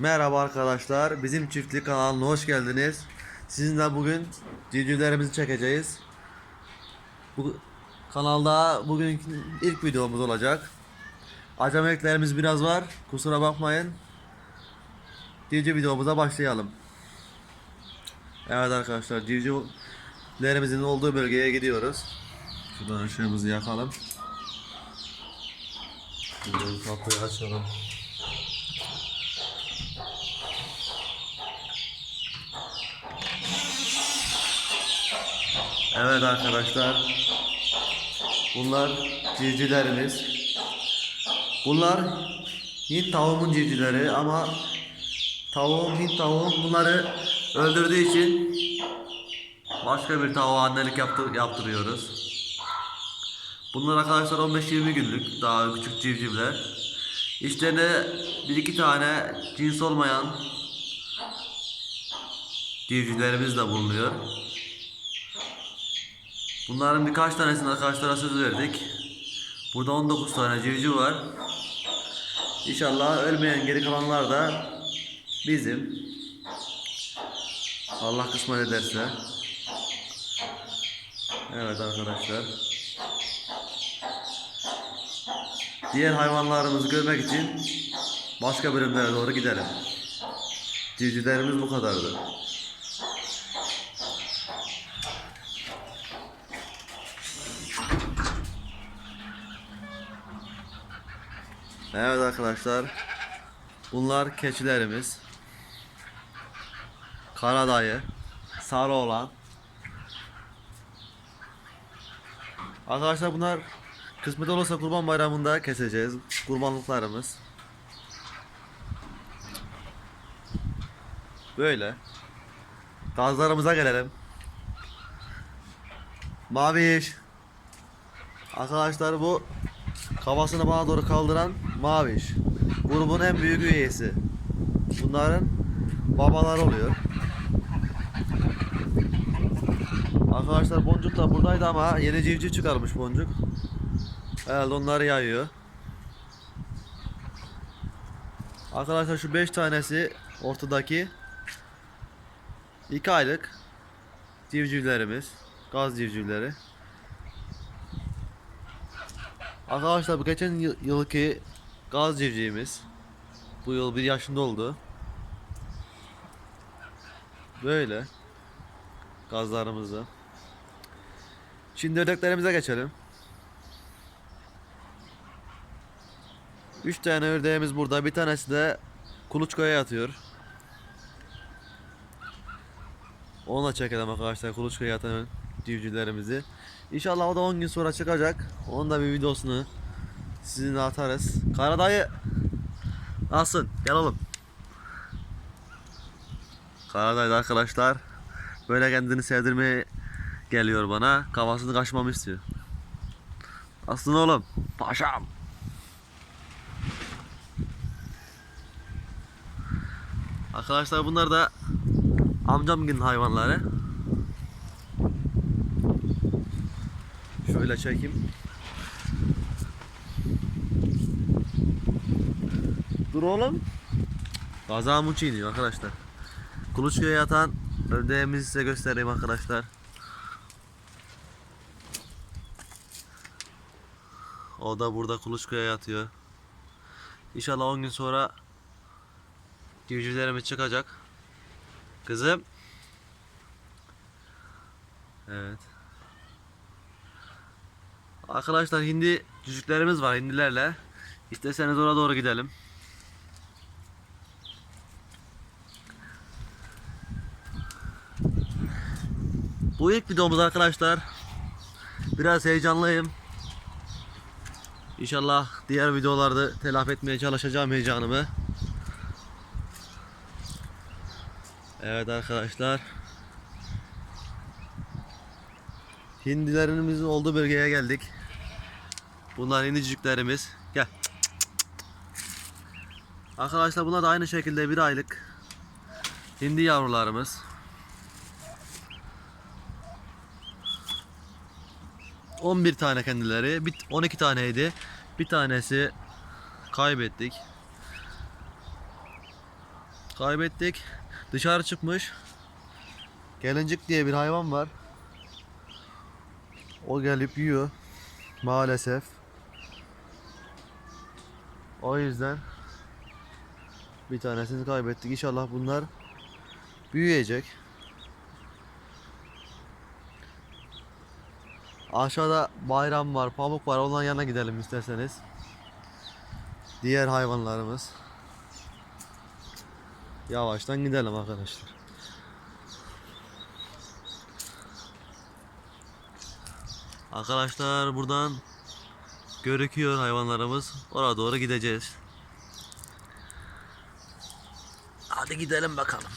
Merhaba arkadaşlar, bizim çiftlik kanalına hoş geldiniz. Sizinle bugün civcivlerimizi çekeceğiz. Bu kanalda bugün ilk videomuz olacak. Acemeliklerimiz biraz var, kusura bakmayın. Civciv videomuza başlayalım. Evet arkadaşlar, civcivlerimizin olduğu bölgeye gidiyoruz. Şuradan ışığımızı yakalım. Şuradan kapıyı açalım. Evet arkadaşlar. Bunlar civcivlerimiz. Bunlar Hint tavuğumun civcivleri ama tavuğum Hint tavuğum bunları öldürdüğü için başka bir tavuğa annelik yaptır, yaptırıyoruz. Bunlar arkadaşlar 15-20 günlük daha küçük civcivler. İşlerinde bir iki tane cins olmayan civcivlerimiz de bulunuyor. Bunların birkaç tanesini arkadaşlara söz verdik. Burada 19 tane civciv var. İnşallah ölmeyen geri kalanlar da bizim. Allah kısmet ederse. Evet arkadaşlar. Diğer hayvanlarımızı görmek için başka bölümlere doğru gidelim. Civcivlerimiz bu kadardı. Evet arkadaşlar. Bunlar keçilerimiz. Karadayı. Sarı olan. Arkadaşlar bunlar kısmet olursa kurban bayramında keseceğiz. Kurbanlıklarımız. Böyle. Gazlarımıza gelelim. Maviş. Arkadaşlar bu kafasını bana doğru kaldıran Maviş. Grubun en büyük üyesi. Bunların babaları oluyor. Arkadaşlar Boncuk da buradaydı ama yeni civciv çıkarmış Boncuk. Herhalde onları yayıyor. Arkadaşlar şu 5 tanesi ortadaki 2 aylık civcivlerimiz. Gaz civcivleri. Arkadaşlar bu geçen yıl- yılki gaz civcivimiz. Bu yıl bir yaşında oldu. Böyle. Gazlarımızı. Şimdi ördeklerimize geçelim. 3 tane ördeğimiz burada. Bir tanesi de kuluçkaya yatıyor. Onunla çekelim arkadaşlar kuluçkaya yatan civcivlerimizi. İnşallah o da 10 gün sonra çıkacak. Onun da bir videosunu sizinle atarız. Karadayı Nasılsın? Gel oğlum. Karadayı da arkadaşlar böyle kendini sevdirmeye geliyor bana. Kafasını kaşımamı istiyor. Aslında oğlum. Paşam. Arkadaşlar bunlar da amcamgilin hayvanları. Şöyle çekeyim. Dur oğlum. Gaza muçu iniyor arkadaşlar. Kuluçkaya yatan ördeğimizi size göstereyim arkadaşlar. O da burada kuluçkaya yatıyor. İnşallah 10 gün sonra civcivlerimiz çıkacak. Kızım. Evet. Arkadaşlar hindi cücüklerimiz var hindilerle. İsterseniz oraya doğru gidelim. Bu ilk videomuz arkadaşlar. Biraz heyecanlıyım. İnşallah diğer videolarda telafi etmeye çalışacağım heyecanımı. Evet arkadaşlar. Hindilerimizin olduğu bölgeye geldik. Bunlar indiciklerimiz. Gel. Arkadaşlar bunlar da aynı şekilde bir aylık hindi yavrularımız. 11 tane kendileri. Bir, 12 taneydi. Bir tanesi kaybettik. kaybettik. Dışarı çıkmış. Gelincik diye bir hayvan var. O gelip yiyor. Maalesef. O yüzden bir tanesini kaybettik. İnşallah bunlar büyüyecek. Aşağıda bayram var, pamuk var. Onların yanına gidelim isterseniz. Diğer hayvanlarımız. Yavaştan gidelim arkadaşlar. Arkadaşlar buradan görüküyor hayvanlarımız. Oraya doğru gideceğiz. Hadi gidelim bakalım.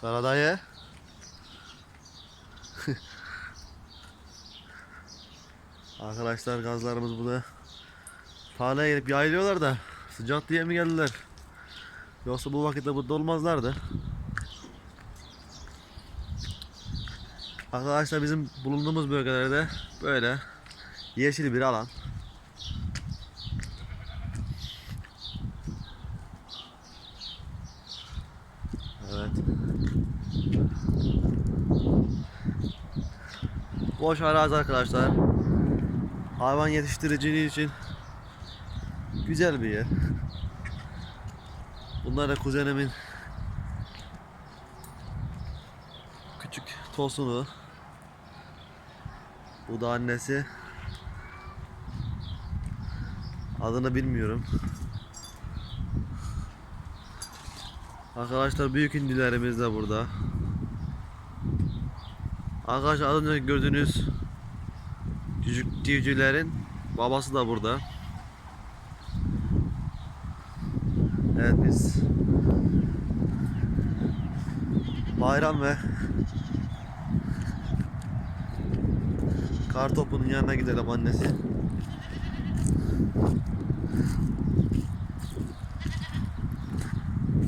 Karadayı. Arkadaşlar gazlarımız burada. Tarlaya gelip yayılıyorlar da sıcak diye mi geldiler? Yoksa bu vakitte burada olmazlardı. Arkadaşlar bizim bulunduğumuz bölgelerde böyle yeşil bir alan. Evet. Boş arazi arkadaşlar. Hayvan yetiştiriciliği için güzel bir yer. Bunlar da kuzenimin küçük tosunu. Bu da annesi. Adını bilmiyorum. Arkadaşlar büyük indilerimiz de burada. Arkadaşlar az önce gördüğünüz cücük civcivlerin babası da burada. Evet biz bayram ve Kartopu'nun yanına gidelim annesi.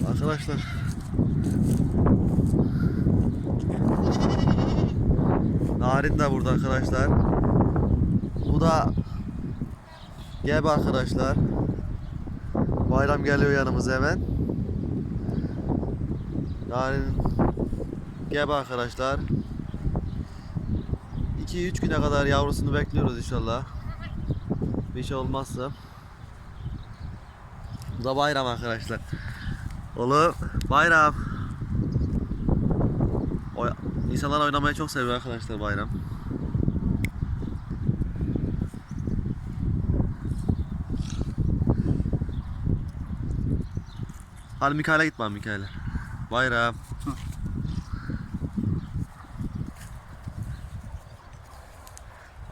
Arkadaşlar Narin de burada arkadaşlar. Bu da Gebe arkadaşlar. Bayram geliyor yanımıza hemen. Narin Gebe arkadaşlar. 2-3 güne kadar yavrusunu bekliyoruz inşallah. Bir şey olmazsa. Bu da bayram arkadaşlar. Oğlum bayram. İnsanlar oynamayı çok seviyor arkadaşlar bayram. Hadi Mikail'e git bana Mikail'e. Bayram.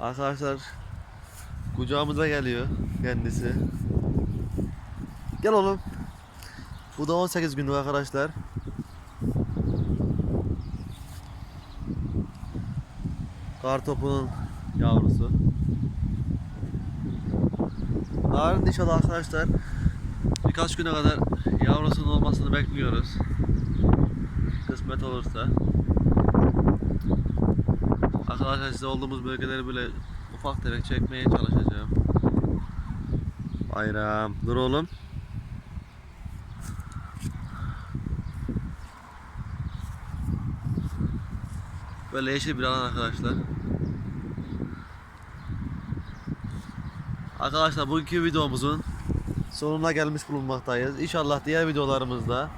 Arkadaşlar kucağımıza geliyor kendisi. Gel oğlum. Bu da 18 günlük arkadaşlar. Kartopunun yavrusu. Yarın inşallah arkadaşlar birkaç güne kadar yavrusunun olmasını bekliyoruz. Kısmet olursa. Arkadaşlar size olduğumuz bölgeleri böyle ufak tefek çekmeye çalışacağım. Bayram. Dur oğlum. Böyle yeşil bir alan arkadaşlar. Arkadaşlar bugünkü videomuzun sonuna gelmiş bulunmaktayız. İnşallah diğer videolarımızda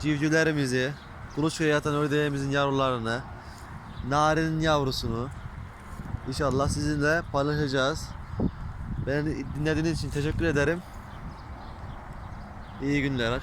civcivlerimizi, kuluçkaya yatan ördeğimizin yavrularını, narinin yavrusunu inşallah sizinle paylaşacağız. Beni dinlediğiniz için teşekkür ederim. İyi günler.